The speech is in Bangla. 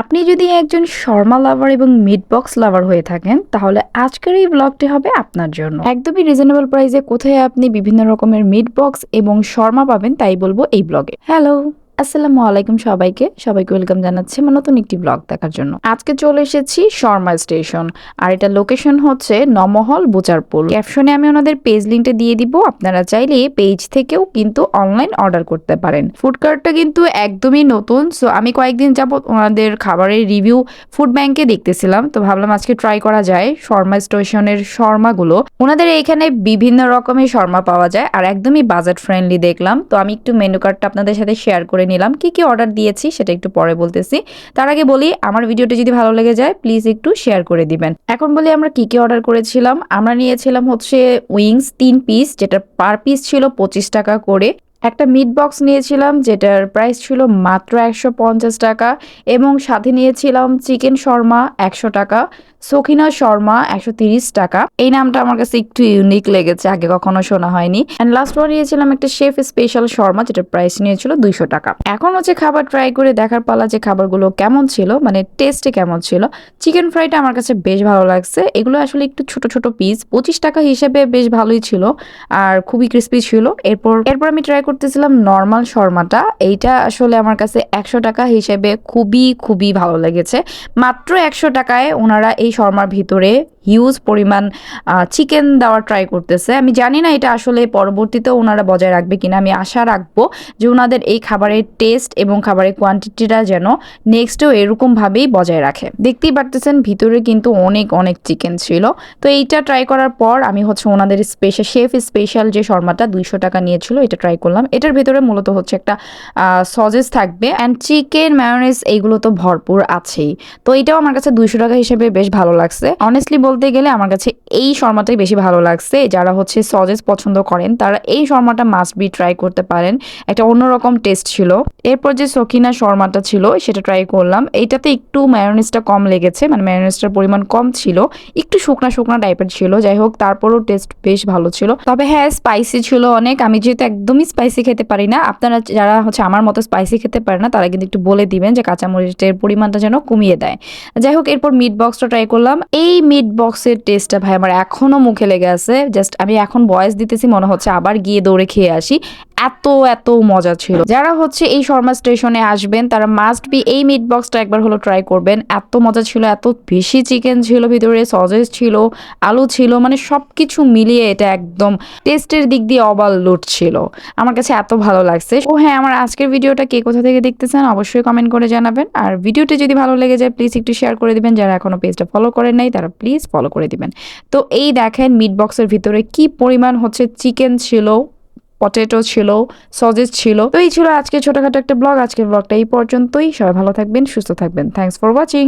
আপনি যদি একজন শর্মা লাভার এবং মিড বক্স লাভার হয়ে থাকেন, তাহলে আজকের এই ব্লগটি হবে আপনার জন্য। একদমই রিজনেবল প্রাইসে কোথায় আপনি বিভিন্ন রকমের মিড বক্স এবং শর্মা পাবেন, তাই বলব এই ব্লগে হ্যালো আসসালামু আলাইকুম সবাইকে। সবাইকে ওয়েলকাম জানাচ্ছি আমার নতুন একটি ব্লগ দেখার জন্য। আজকে চলে এসেছি শর্মা স্টেশন। আর এটা লোকেশন হচ্ছে নমহল বুচারপুল। ক্যাপশনে আমি ওনাদের পেজ লিঙ্কটা দিয়ে দিব। আপনারা চাইলে পেজ থেকেও কিন্তু অনলাইন অর্ডার করতে পারেন। ফুড কার্টটা কিন্তু একদমই নতুন। সো আমি কয়েকদিন যাবত ওনাদের খাবারের রিভিউ ফুড ব্যাংকে দেখতেছিলাম। তো ভাবলাম আজকে ট্রাই করা যায় শর্মা স্টেশনের শর্মাগুলো। ওনাদের এখানে বিভিন্ন রকমের শর্মা পাওয়া যায়। আর একদমই বাজেট ফ্রেন্ডলি দেখলাম। তো আমি একটু মেনু কার্ডটা আপনাদের সাথে শেয়ার করে নিলাম। কি কি অর্ডার দিয়েছি সেটা একটু পরে বলতেছি। তার আগে বলি, আমার ভিডিওটা যদি ভালো লেগে যায় প্লিজ একটু শেয়ার করে দিবেন। এখন বলি, আমরা কি কি অর্ডার করেছিলাম? আমরা নিয়েছিলাম হচ্ছে উইংস তিন পিস যেটা পার পিস ছিল পঁচিশ টাকা করে। একটা মিট বক্স নিয়েছিলাম, যেটার প্রাইস ছিল মাত্র একশো পঞ্চাশ টাকা এবং সাথে নিয়েছিলাম চিকেন শর্মা একশো টাকা। সখিনা শর্মা একশো টাকা। এই নামটা আমার কাছে একটু ইউনিক লেগেছে, আগে কখনো শোনা হয়নি। অ্যান্ড লাস্ট ওয়ান নিয়েছিলাম একটা শেফ স্পেশাল শর্মা, যেটা প্রাইস নিয়েছিল দুইশো টাকা। এখন হচ্ছে খাবার ট্রাই করে দেখার পালা যে খাবারগুলো কেমন ছিল মানে টেস্টে কেমন ছিল। চিকেন ফ্রাইটা আমার কাছে বেশ ভালো লাগছে। এগুলো আসলে একটু ছোট ছোট পিস পঁচিশ টাকা হিসেবে বেশ ভালোই ছিল আর খুবই ক্রিস্পি ছিল। এরপর এরপর আমি ট্রাই করতেছিলাম নর্মাল শর্মাটা। এইটা আসলে আমার কাছে একশো টাকা হিসেবে খুবই খুবই ভালো লেগেছে। মাত্র একশো টাকায় ওনারা এই শর্মার ভিতরে হিউজ পরিমাণ চিকেন দেওয়ার ট্রাই করতেছে। আমি জানি না এটা আসলে পরবর্তীতে ওনারা বজায় রাখবে কিনা। আমি আশা রাখব যে ওনাদের এই খাবারের টেস্ট এবং খাবারের কোয়ান্টিটিটা যেন নেক্সটেও এরকমভাবেই বজায় রাখে। দেখতেই পারতেছেন ভিতরে কিন্তু অনেক অনেক চিকেন ছিল। তো এইটা ট্রাই করার পর আমি হচ্ছে ওনাদের স্পেশাল শেফ স্পেশাল যে শর্মাটা দুইশো টাকা নিয়েছিল, এটা ট্রাই করলাম। এটার ভেতরে মূলত হচ্ছে একটা সজেস থাকবে। অ্যান্ড চিকেন ম্যায়োনেজ এইগুলো তো ভরপুর আছেই। তো এটাও আমার কাছে দুইশো টাকা হিসেবে বেশ ভালো লাগছে। অনেস্টলি বলতে গেলে আমার কাছে এই শর্মাটাই বেশি ভালো লাগছে। যারা হচ্ছে সজেস পছন্দ করেন, তারা এই শর্মাটা মাস্ট বি ট্রাই করতে পারেন। একটা অন্যরকম টেস্ট ছিল। এরপর যে সখিনা শর্মাটা ছিল, সেটা ট্রাই করলাম। এইটাতে একটু ম্যায়োনিজটা কম লেগেছে মানে ম্যায়োনিজটার পরিমাণ কম ছিল। একটু শুকনা শুকনা টাইপের ছিল, যাই হোক, তারপরও টেস্ট বেশ ভালো ছিল। তবে হ্যাঁ স্পাইসি ছিল অনেক। আমি যেহেতু একদমই স্পাইসি খেতে পারি না, আপনারা যারা হচ্ছে আমার মতো স্পাইসি খেতে পারে না, তারা কিন্তু একটু বলে দিবেন যে কাঁচামরিচের পরিমাণটা যেন কমিয়ে দেয়। যাই হোক, এরপর মিট বক্সটা ট্রাই করলাম। এই মিট বক্সের টেস্টটা ভাই আমার এখনও মুখে লেগে আছে। জাস্ট আমি এখন বয়স দিতেছি, মনে হচ্ছে আবার গিয়ে দৌড়ে খেয়ে আসি। এত এত মজা ছিল। যারা হচ্ছে এই শর্মা স্টেশনে আসবেন, তারা মাস্ট বি এই মিট বক্সটা একবার হলো ট্রাই করবেন। এত মজা ছিল, এত বেশি চিকেন ছিল, ভিতরে সজেস ছিল, আলু ছিল মানে সব কিছু মিলিয়ে এটা একদম টেস্টের দিক দিয়ে অবাল লুট ছিল। আমার কাছে এত ভালো লাগছে। ও হ্যাঁ আমার আজকের ভিডিওটা কে কোথা থেকে দেখতেছেন অবশ্যই কমেন্ট করে জানাবেন। আর ভিডিওটি যদি ভালো লেগে যায় প্লিজ একটু শেয়ার করে দিবেন। যারা এখনও পেজটা ফলো করেন নাই, তারা প্লিজ ফলো করে দিবেন। তো এই দেখেন মিট বক্সের ভিতরে কি পরিমাণ হচ্ছে চিকেন ছিল। পটেটো ছিল সজেস ছিল। তো এই ছিল আজকে ছোটখাটো একটা ব্লগ আজকের ব্লগটা এই পর্যন্তই। সবাই ভালো থাকবেন, সুস্থ থাকবেন। Thanks for watching